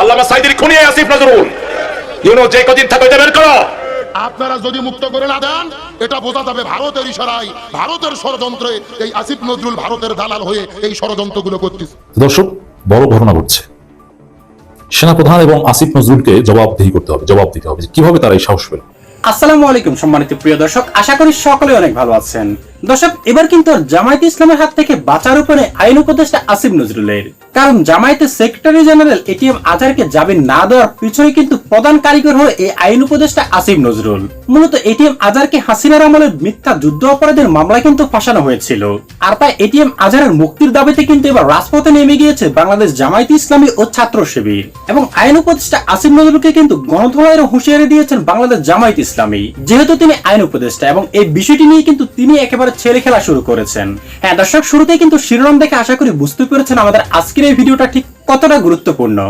আল্লামা সাইদির খুনিয়ে আসিফ নজরুল। ইউনো যে কদিন থাকবে এটা বের করো। আপনারা যদি মুক্ত করে না দেন এটা বোঝা যাবে ভারতের ইশারায় ভারতের ষড়যন্ত্রে এই আসিফ নজরুল ভারতের দালাল হয়ে এই ষড়যন্ত্রগুলো করতেছে। দর্শক বড় ঘটনা ঘটছে। সেনাপ্রধান এবং আসিফ নজরুলকে জবাবদিহি করতে হবে জবাব দিতে হবে কীভাবে তারা এই সাহস পেল। আসসালামু আলাইকুম সম্মানিত প্রিয় দর্শক আশা করি সকলে অনেক ভালো আছেন। দর্শক, এবার কিন্তু জামায়াত ইসলামের হাত থেকে বাঁচার উপরে আইন উপদেষ্টা আসিফ নজরুলের। কারণ জামায়াতের সেক্রেটারি জেনারেল এটিএম আজহারকে জামিন না দেওয়ার পিছনে কিন্তু প্রধান কারিগর হলো এই আইন উপদেষ্টা আসিফ নজরুল। মূলত এটিএম আজহারকে হাসিনার আমলের মিথ্যা যুদ্ধ অপরাধের মামলায় কিন্তু ফাঁসানো হয়েছিল। আর তাই এটিএম আজহারের মুক্তির দাবিতে কিন্তু এবার রাজপথে নেমে গিয়েছে বাংলাদেশ জামায়াত ইসলামী ও ছাত্র শিবির। এবং আইন উপদেষ্টা আসিফ নজরুলকে কিন্তু গণধোলাইয়ের হুঁশিয়ারি দিয়েছেন বাংলাদেশ জামায়াত ইসলামী। যেহেতু তিনি আইন উপদেষ্টা এবং এই বিষয়টি নিয়ে কিন্তু তিনি একেবারে ছেলে খেলা শুরু করেছেন। হ্যাঁ দর্শক, শুরুতেই কিন্তু শিরোনাম দেখে আশা করি বুঝতে পেরেছেন আমাদের আজকের এই ভিডিওটা ঠিক কতটা গুরুত্বপূর্ণ।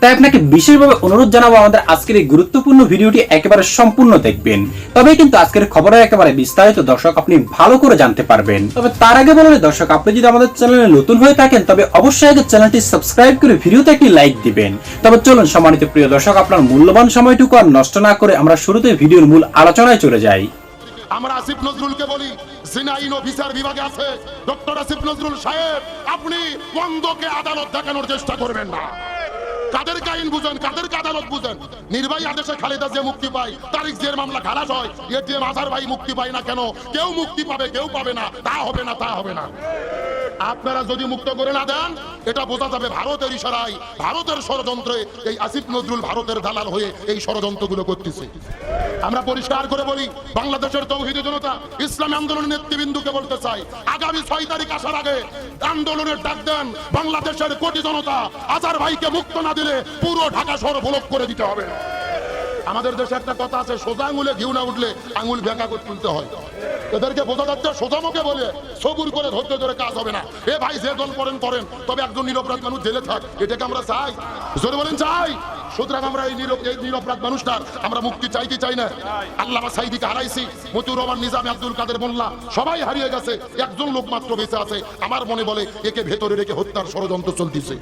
তাই আপনাকে বিশেষভাবে অনুরোধ জানাব আমাদের আজকের এই গুরুত্বপূর্ণ ভিডিওটি একেবারে সম্পূর্ণ দেখবেন। তবে কিন্তু আজকের খবরের একেবারে বিস্তারিত দর্শক আপনি ভালো করে জানতে পারবেন। তবে তার আগে বলে দর্শক, আপনি যদি আমাদের চ্যানেলে নতুন হয়ে থাকেন, তবে অবশ্যই আগে চ্যানেলটি সাবস্ক্রাইব করে ভিডিওতে একটি লাইক দিবেন। তবে চলুন, সম্মানিত প্রিয় দর্শক, আপনার মূল্যবান সময়টুকু আর নষ্ট না করে আমরা শুরুতে ভিডিওর মূল আলোচনায় চলে যাই। আমরা আসিফ নজরুলকে বলি জিনা অফিসার বিভাগে আছে। ডক্টর আসিফ নজরুল সাহেব, আপনি বন্ধকে আদালত দেখানোর চেষ্টা করবেন না। কাদেরকে আইন বুঝেন? কাদেরকে আদালত বুঝেন? নির্বাহী আদেশে খালেদা যে মুক্তি পায়, তারিখ যে মামলা খালাস হয় এটিএম আধার ভাই মুক্তি পায় না কেন? কেউ মুক্তি পাবে, কেউ পাবে না, তা হবে না, তা হবে না। আপনারা যদি মুক্ত করে না দেন, এটা বোঝা যাবে ভারতের ইশারায়, ভারতের ষড়যন্ত্রে এই আসিফ নজরুল ভারতের দালাল হয়ে এই ষড়যন্ত্রগুলো করতেছে। আমরা পরিষ্কার করে বলি, বাংলাদেশের তৌহিদ জনতা ইসলামী আন্দোলনের নেতৃবৃন্দুকে বলতে চাই আগামী ছয় তারিখ আসার আগে আন্দোলনের ডাক দেন বাংলাদেশের কোটি জনতা, আজার ভাইকে মুক্ত না দিলে পুরো ঢাকা শহর ব্লক করে দিতে হবে। আমাদের দেশে একটা কথা আছে, সোজা আঙুলে ঘিউ না উঠলে আঙুল ভেঙা করে তুলতে হয়। এদেরকে বোঝা যাচ্ছে সোজা মুখে বলে সবুর করে ধরতে ধরে কাজ হবে না। এ ভাই, যে দল করেন করেন। তবে একজন নিরপরাধ মানুষ জেলে থাক, এটাকে আমরা চাই। জোরে বলেন, চাই। সুতরাং আমরা এই এই নিরপরাধ মানুষটার আমরা মুক্তি চাই না। আল্লাহ সাইদিকে হারাইছি, মতিউর রহমান, নিজামী আব্দুল কাদের মোল্লা, সবাই হারিয়ে গেছে। একজন লোক মাত্র বেঁচে আছে। আমার মনে বলে, একে ভেতরে রেখে হত্যার ষড়যন্ত্র চলতেছে।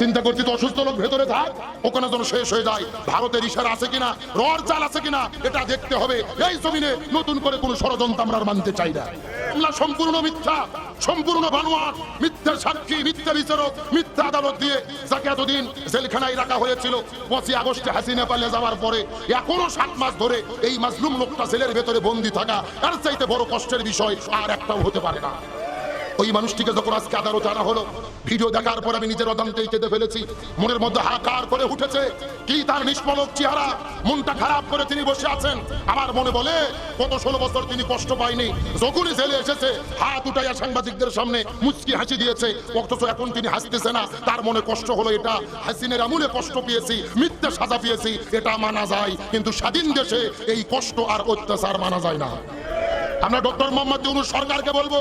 চিন্তা করছি তো অসুস্থ লোক ভেতরে থাক, ওখানে যেন শেষ হয়ে যায়। ভারতের ইশারা আছে কিনা, রড চাল আছে কিনা, এটা দেখতে হবে। এই জমিনে নতুন করে কোনো ষড়যন্ত্র আমরা মানতে চাই না, সম্পূর্ণ মিথ্যা। সম্পূর্ণ বানোয়ার মিথ্যা সাক্ষী, মিথ্যা বিচারক, মিথ্যা আদালত দিয়ে যাকে এতদিন জেলখানায় রাখা হয়েছিল, পঁচিশ আগস্টে হাসি নেপালে যাওয়ার পরে এখনও সাত মাস ধরে এই মাজলুম লোকটা জেলের ভেতরে বন্দি থাকা তার চাইতে বড় কষ্টের বিষয় আর একটাও হতে পারে না। ওই মানুষটিকে যখন আজকে আদালতে আনা হলো ভিডিও দেখার পর আমি নিজের অজান্তেই কেঁদে ফেলেছি। মনের মধ্যে হাকার করে উঠেছে। কি তার নিষ্পলক চেহারা? মনটা খারাপ করে তিনি বসে আছেন। আমার মনে বলে কত ষোলো বছর তিনি কষ্ট পায়নি। যখনই জেলে এসেছে, হাত উঠাইয়া সাংবাদিকদের সামনে মুচকি হাসি দিয়েছে। অথচ এখন তিনি হাসতেছে না। তার মনে কষ্ট হলো এটা। হাসিনের আমূলে কষ্ট পেয়েছি, মিথ্যে সাজা পেয়েছি, এটা মানা যায়। কিন্তু স্বাধীন দেশে এই কষ্ট আর অত্যাচার মানা যায় না। আমরা ডক্টর মোহাম্মদ সরকারকে বলব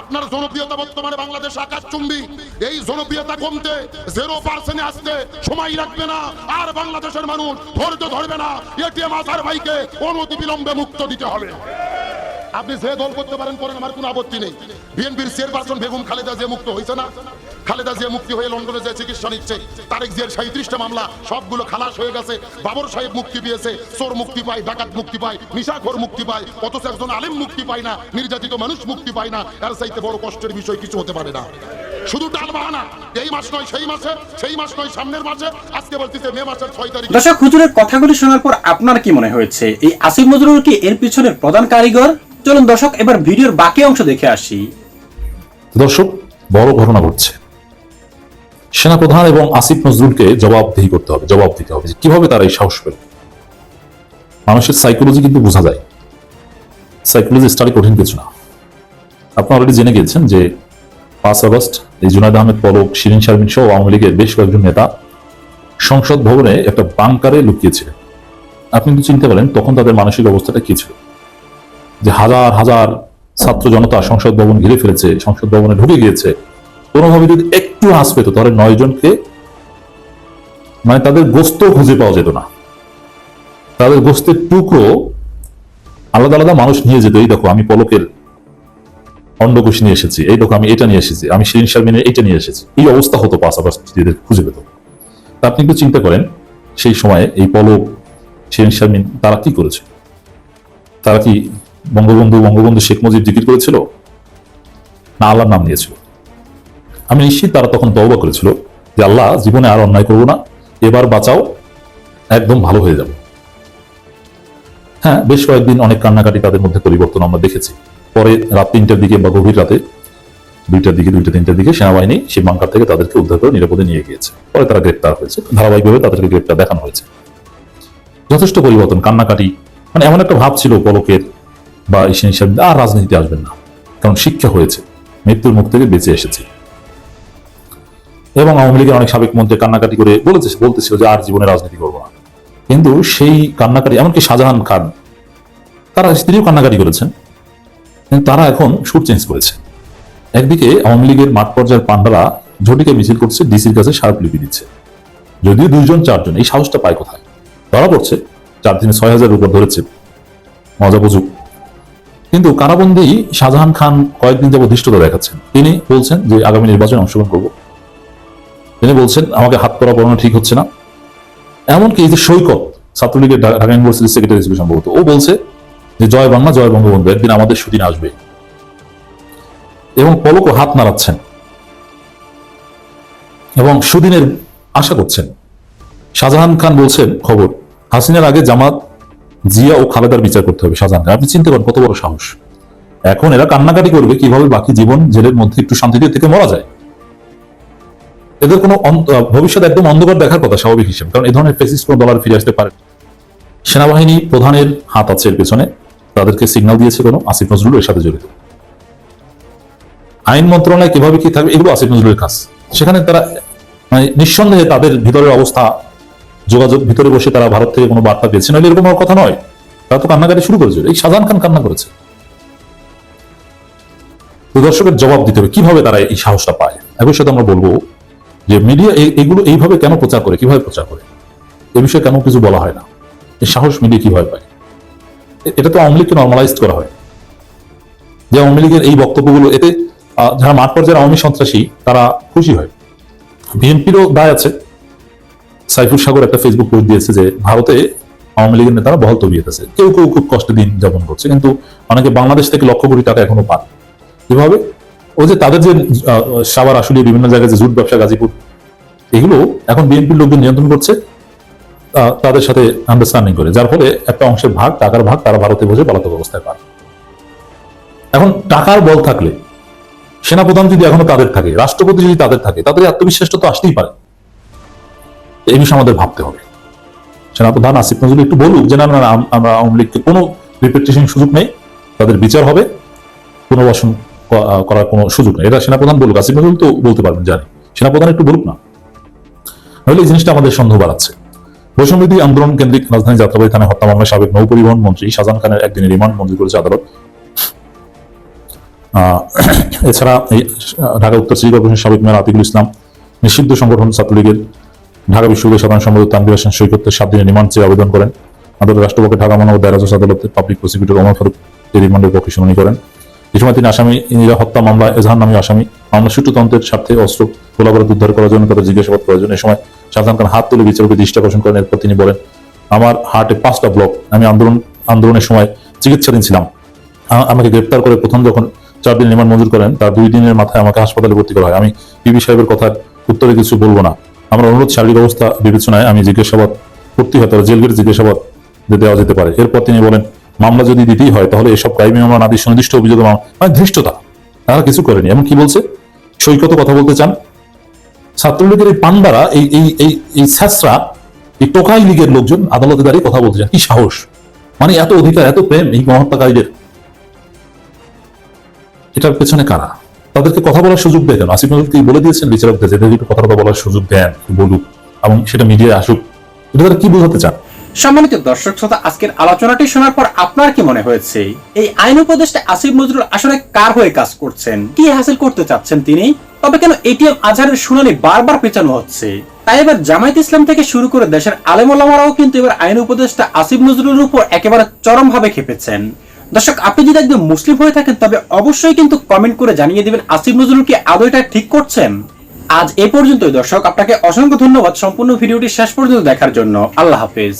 আপনার জনপ্রিয়তা বর্তমানে বাংলাদেশ আকাশ চুম্বি এই জনপ্রিয়তা কমতে জিরো পার্সেন্টে আসতে সময় লাগবে না। আর বাংলাদেশের মানুষ ধৈর্য ধরবে না। এটিএম আসার ভাইকে অনতি বিলম্বে মুক্ত দিতে হবে। আপনি যে দল করতে পারেন করেন, আমার কোনো আপত্তি নেই। বিএনপির চেয়ারপারসন বেগুন খালেদা যে মুক্ত হয়েছে না? খালেদা জিয়া মুক্তি হয়ে লন্ডনে যে চিকিৎসা নিচ্ছে তারেক জিয়ার সাঁত্রিশটা মামলা সবগুলো খালাস হয়ে গেছে। বাবর সাহেব মুক্তি পেয়েছে চোর মুক্তি পায় ডাকাত মুক্তি পায় নিশাখোর মুক্তি পায় অথচ একজন আলেম মুক্তি পায় না নির্যাতিত মানুষ মুক্তি পায় না এর চাইতে বড় কষ্টের বিষয় কিছু হতে পারে না। শুধু টাল বাহানা এই মাস নয় সেই মাসে সেই মাস নয় সামনের মাসে আজকে বলতেছে মে মাসের ছয় তারিখ। দর্শক হুজুরের কথাগুলি শোনার পর আপনার কি মনে হয়েছে? এই আসিফ নজরুল কি এর পিছনের প্রধান কারিগর? চলুন দর্শক এবার ভিডিওর বাকি অংশ দেখে আসি। দর্শক বড় ঘটনা ঘটছে। সেনাপ্রধান এবং আসিফ নজরুলকে জবাবদিহি করতে হবে, জবাব দিতে হবে কীভাবে তারা এই সাহস পেল। মানুষের সাইকোলজি কিন্তু বোঝা যায়। সাইকোলজি স্টাডি কঠিন কিছু না। আপনি অলরেডি জেনে গিয়েছেন যে পাঁচ আগস্ট এই জুনায়দ আহমেদ পলক, শিরিন শারমিন সহ আওয়ামী লীগের বেশ কয়েকজন নেতা সংসদ ভবনে একটা বাংকারে লুকিয়েছিলেন। আপনি কিন্তু চিনতে পারেন তখন তাদের মানসিক অবস্থাটা কি ছিল? যে হাজার হাজার ছাত্র জনতা সংসদ ভবন ঘিরে ফেলেছে, সংসদ ভবনে ঢুকে গিয়েছে কোনোভাবে যদি একটু হাস পেত, তাহলে নয় জনকে মানে তাদের গোস্ত খুঁজে পাওয়া যেত না। তাদের গোস্তের টুকরো আলাদা আলাদা মানুষ নিয়ে যেত। এই দেখো, আমি পলকের অন্ডকোষ নিয়ে এসেছি। এই দেখো, আমি এটা নিয়ে এসেছি। আমি শিরিন শারমিনের এটা নিয়ে এসেছি। এই অবস্থা হতো পাশাপাশি খুঁজে পেত। তা আপনি একটু চিন্তা করেন, সেই সময়ে এই পলক, শেরিন শারমিন, তারা কি করেছে? তারা কি বঙ্গবন্ধু বঙ্গবন্ধু শেখ মুজিব জিকির করেছিল? না আল্লাহর নাম নিয়েছিল? আমি নিশ্চিত তারা তখন তওবা করেছিল যে আল্লাহ জীবনে আর অন্যায় করব না, এবার বাঁচাও, একদম ভালো হয়ে যাবে। হ্যাঁ বেশ কয়েকদিন অনেক কান্নাকাটি তাদের মধ্যে পরিবর্তন আমরা দেখেছি। পরে রাত তিনটার দিকে বা গভীর রাতে, দুইটার দিকে, দুইটা তিনটার দিকে সেনাবাহিনী সেই বাংকার থেকে তাদেরকে উদ্ধার করে নিরাপদে নিয়ে গিয়েছে। পরে তারা গ্রেপ্তার হয়েছে। ধারাবাহিকভাবে তাদেরকে গ্রেপ্তার দেখানো হয়েছে। যথেষ্ট পরিবর্তন, কান্নাকাটি মানে এমন একটা ভাব ছিল পলকের বা ঈশান হিসাবে আর রাজনীতিতে আসবেন না। কারণ শিক্ষা হয়েছে, মৃত্যুর মুখ থেকে বেঁচে এসেছে। এবং আওয়ামী লীগের অনেক সাবেক মন্ত্রী কান্নাকাটি করে বলেছে, বলতেছিল যে আর জীবনে রাজনীতি করব না। কিন্তু সেই কান্নাকাটি, এমনকি শাহজাহান খান, তারা স্ত্রীও কান্নাকাটি করেছেন। কিন্তু তারা এখন সুর চেঞ্জ করেছে। একদিকে আওয়ামী লীগের মাঠ পর্যায়ের পান্ডারা ঝটিকে মিছিল করছে, ডিসির কাছে স্মারকলিপি দিচ্ছে। যদিও দুইজন, চারজন, এই সাহসটা পায় কোথায়? ধরা পড়ছে, চার দিনে ছয় হাজারের উপর ধরেছে। মজা বুঝুক। কিন্তু কারাবন্দি শাহজাহান খান কয়েকদিন যাবত ধৃষ্টতা দেখাচ্ছেন। তিনি বলছেন যে আগামী নির্বাচনে অংশগ্রহণ করব। তিনি বলছেন, আমাকে হাত করা পড়ানো ঠিক হচ্ছে না। এমনকি এই যে সৈকত, ছাত্রলীগের ঢাকা ইউনিভার্সিটির সেক্রেটারি ছিল সম্ভবত, ও বলছে যে, জয় বাংলা, জয় বঙ্গবন্ধু, একদিন আমাদের সুদিন আসবে। এবং পলকও হাত নাড়াচ্ছেন। এবং সুদিনের আশা করছেন। শাহজাহান খান বলছেন, খবর, হাসিনার আগে জামাত জিয়া ও খালেদার বিচার করতে হবে, শাহজাহান খান। আপনি চিনতে পারেন কত বড় সাহস। এখন এরা কান্নাকাটি করবে, কীভাবে বাকি জীবন জেলের মধ্যে একটু শান্তিতে থেকে মরা যায়? এদের কোনো ভবিষ্যৎ একদম অন্ধকার দেখার কথা স্বাভাবিক হিসেবে, কারণ এই ধরনের ফেসিস কোনো ডলার ফিরে আসতে পারে সেনাবাহিনী প্রধানের হাত আছে এর পেছনে, তাদেরকে সিগন্যাল দিয়েছে কোনো, আসিফ নজরুল এর সাথে জড়িত। আইন মন্ত্রণালয় কীভাবে কি থাকবে, এগুলো আসিফ নজরুলের কাজ। সেখানে তারা মানে নিঃসন্দেহে তাদের ভিতরের অবস্থা, যোগাযোগ ভিতরে বসে তারা ভারত থেকে কোনো বার্তা পেয়েছে নইলে এরকম কথা নয়। তারা তো কান্নাকাটি শুরু করেছে, এই শাহজাহান খান কান্না করেছে। তো দর্শকের জবাব দিতে হবে, কীভাবে তারা এই সাহসটা পায় একই সাথে আমরা বলব। যে মিডিয়া এগুলো এইভাবে কেন প্রচার করে? কীভাবে প্রচার করে? এ বিষয়ে কেন কিছু বলা হয় না। এই সাহস মিডিয়া কীভাবে পায়? এটা তো আওয়ামী লীগকে নর্মালাইজ করা হয়। যে আওয়ামী লীগের এই বক্তব্যগুলো, এতে যারা মাঠ পর্যায়ের আওয়ামী সন্ত্রাসী, তারা খুশি হয়। বিএনপিরও দায় আছে। সাইফুল সাগর একটা ফেসবুক পোস্ট দিয়েছে যে, ভারতে আওয়ামী লীগের নেতারা বহল তবিয়েতেছে কেউ কেউ খুব কষ্টে দিন যাপন করছে। কিন্তু অনেকে বাংলাদেশ থেকে লক্ষ কোটি টাকা এখনও পান। কীভাবে ও যে তাদের যে সাভার আসলে বিভিন্ন জায়গায় যে জুট ব্যবসা গাজীপুর এগুলো এখন বিএনপির লোকজন নিয়ন্ত্রণ করছে তাদের সাথে আন্ডারস্ট্যান্ডিং করে। যার ফলে একটা অংশের ভাগ টাকার ভাগ তারা ভারতে বসে পলাতক অবস্থায় পান এখন টাকার বল থাকলে সেনাপ্রধান যদি এখনও তাদের থাকে রাষ্ট্রপতি যদি তাদের থাকে তাদের আত্মবিশ্বাসটা তো আসতেই পারে। এই বিষয়ে আমাদের ভাবতে হবে। সেনাপ্রধান আসিফ নজরুল একটু বলুক যে না না না, আম- আমরা আওয়ামী লীগকে কোনো রিপ্রেটেশন সুযোগ নেই তাদের বিচার হবে পুনর্বাসন করার কোনো সুযোগ নেই। এটা সেনাপ্রধান বলুক, আসিফ নজরুল তো বলতে পারবেন, জানি। সেনাপ্রধান একটু বলুক না। নইলে এই জিনিসটা আমাদের সন্দেহ বাড়াচ্ছে। বৈষম্যবিধি আন্দোলন কেন্দ্রিক রাজধানী যাত্রাবাড়ি থানায় হত্যা মামলায় সাবেক নৌ পরিবহন মন্ত্রী শাহজাহান খানের একদিনের রিমান্ড মঞ্জুর করেছে আদালত। এছাড়া এই ঢাকা উত্তর সিটি কর্পোরেশনের সাবেক মেয়র আতিকুল ইসলাম, নিষিদ্ধ সংগঠন ছাত্রলীগের ঢাকা বিশ্ববিদ্যালয় সাধারণ সম্পাদক তানভীর হোসেন সৈকতের সাত দিনের রিমান্ড চেয়ে আবেদন করেন। আদালত রাষ্ট্রপক্ষে ঢাকা মহানগর দায়রা জজ আদালতের পাবলিক প্রসিকিউটর ওমর ফারুক এই রিমান্ডের পক্ষে শুনানি করেন। এই সময় তিনি আসামি হত্যা মামলা, এজাহার নামীয় আসামি, মামলা সূত্রতন্ত্রের স্বার্থে অস্ত্র গোলাবারুদ উদ্ধার করার জন্য তাদের জিজ্ঞাসাবাদ প্রয়োজন। এই সময় শাহজাহান খান হাত তুলে বিচারকে দৃষ্টি আকর্ষণ করেন। এরপর তিনি বলেন, আমার হার্টে পাঁচটা ব্লক। আমি আন্দোলন, আন্দোলনের সময় চিকিৎসাধীন ছিলাম। আমাকে গ্রেপ্তার করে প্রথম যখন চার দিন রিমান্ড মঞ্জুর করেন, তার দুই দিনের মাথায় আমাকে হাসপাতালে ভর্তি করা হয়। আমি পিবি সাহেবের কথার উত্তরে কিছু বলব না। আমার অনুরোধ, শারীরিক অবস্থা বিবেচনায় আমি জিজ্ঞাসাবাদ করতে হয় তাহলে জেলগেট জিজ্ঞাসাবাদ দেওয়া যেতে পারে। এরপর তিনি বলেন মামলা যদি দিতেই হয়, তাহলে এসব ক্রাইমি মামলা না দিয়ে সুনির্দিষ্ট অভিযোগ মানে ধৃষ্টতা। তারা কিছু করেনি। এমন কি বলছে? সৈকত কথা বলতে চান? ছাত্রলীগের এই পান্ডারা, এই এই এই এই স্যাসরা এই টোকাই লীগের লোকজন আদালতে দাঁড়িয়ে কথা বলতে চান। কি সাহস? মানে এত অধিকার, এত প্রেম এই গণহত্যাকারীদের এটার পেছনে কারা? তাদেরকে কথা বলার সুযোগ দেয় কেন আসিফ নজরুলকে বলে দিয়েছেন? বিচারকদের যে একটু কথা কথা বলার সুযোগ দেন, বলুক। এবং সেটা মিডিয়ায় আসুক। এটা তারা কি বোঝাতে চান? সম্মানিত দর্শক শ্রোতা, আজকের আলোচনাটি শোনার পর আপনার কি মনে হয়েছে? এই আইন উপদেষ্টা আসিফ নজরুল আসলে কার হয়ে কাজ করছেন? কি হাসিল করতে চাচ্ছেন তিনি? তবে কেন এটিএম আজহারের শুনানি বারবার পেছানো হচ্ছে? তাই এবার জামায়াত ইসলাম থেকে শুরু করে দেশের আলেমোলামারাও কিন্তু এবার আইন উপদেষ্টা আসিফ নজরুলের উপর একেবারে চরমভাবে খেপেছেন। দর্শক, আপনি যদি একদম মুসলিম হয়ে থাকেন, তবে অবশ্যই কিন্তু কমেন্ট করে জানিয়ে দিবেন, আসিফ নজরুল কি আদৌ এটা ঠিক করছেন? আজ এ পর্যন্তই দর্শক, আপনাকে অসংখ্য ধন্যবাদ সম্পূর্ণ ভিডিওটি শেষ পর্যন্ত দেখার জন্য। আল্লাহ হাফেজ।